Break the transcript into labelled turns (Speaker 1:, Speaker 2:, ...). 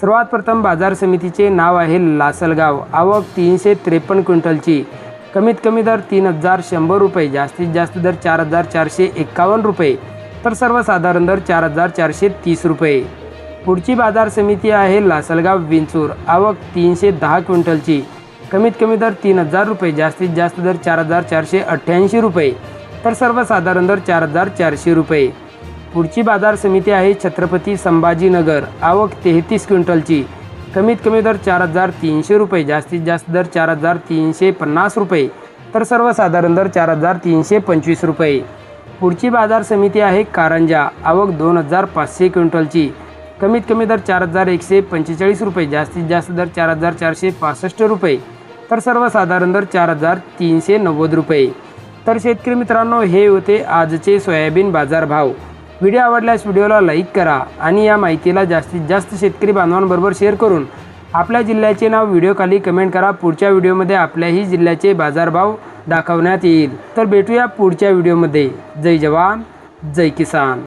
Speaker 1: सर्वात प्रथम बाजार समितीचे नाव आहे लासलगाव. आवक तीनशे त्रेपन्न क्विंटलची. कमीत कमी दर तीन हजार शंभर रुपये जास्तीत जास्त दर चार हजार चारशे एक्कावन्न रुपये तर सर्वसाधारण दर चार हजार चारशे तीस रुपये. पुढची बाजार समिती आहे लासलगाव विंचूर. आवक तीनशे दहा क्विंटलची. कमीत कमी दर तीन हजार रुपये जास्तीत जास्त दर चार हजार चारशे अठ्ठ्याऐंशी रुपये तर सर्वसाधारण दर चार हजार चारशे रुपये. पुढची बाजार समिती आहे छत्रपती संभाजीनगर. आवक तेहतीस क्विंटलची. कमीत कमी दर चार हजार तीनशे रुपये जास्तीत जास्त दर चार हजार तीनशे पन्नास रुपये तर सर्वसाधारण दर चार हजार तीनशे पंचवीस रुपये. पुढची बाजार समिती आहे कारंजा. आवक दोन हजार पाचशे क्विंटलची. कमीत कमी दर चार हजार एकशे पंचेचाळीस रुपये जास्तीत जास्त दर चार हजार चारशे पासष्ट रुपये तर सर्वसाधारण दर चार हजार तीनशे नव्वद रुपये. तर शेतकरी मित्रांनो हे होते आजचे सोयाबीन बाजारभाव. व्हिडिओ आवडल्यास व्हिडिओला लाईक करा आणि या माहितीला जास्तीत जास्त शेतकरी बांधवांबरोबर शेअर करून आपल्या जिल्ह्याचे नाव व्हिडिओखाली कमेंट करा. पुढच्या व्हिडिओमध्ये आपल्याही जिल्ह्याचे बाजारभाव दाखवण्यात येईल. तर भेटूया पुढच्या व्हिडिओमध्ये. जय जवान जय किसान.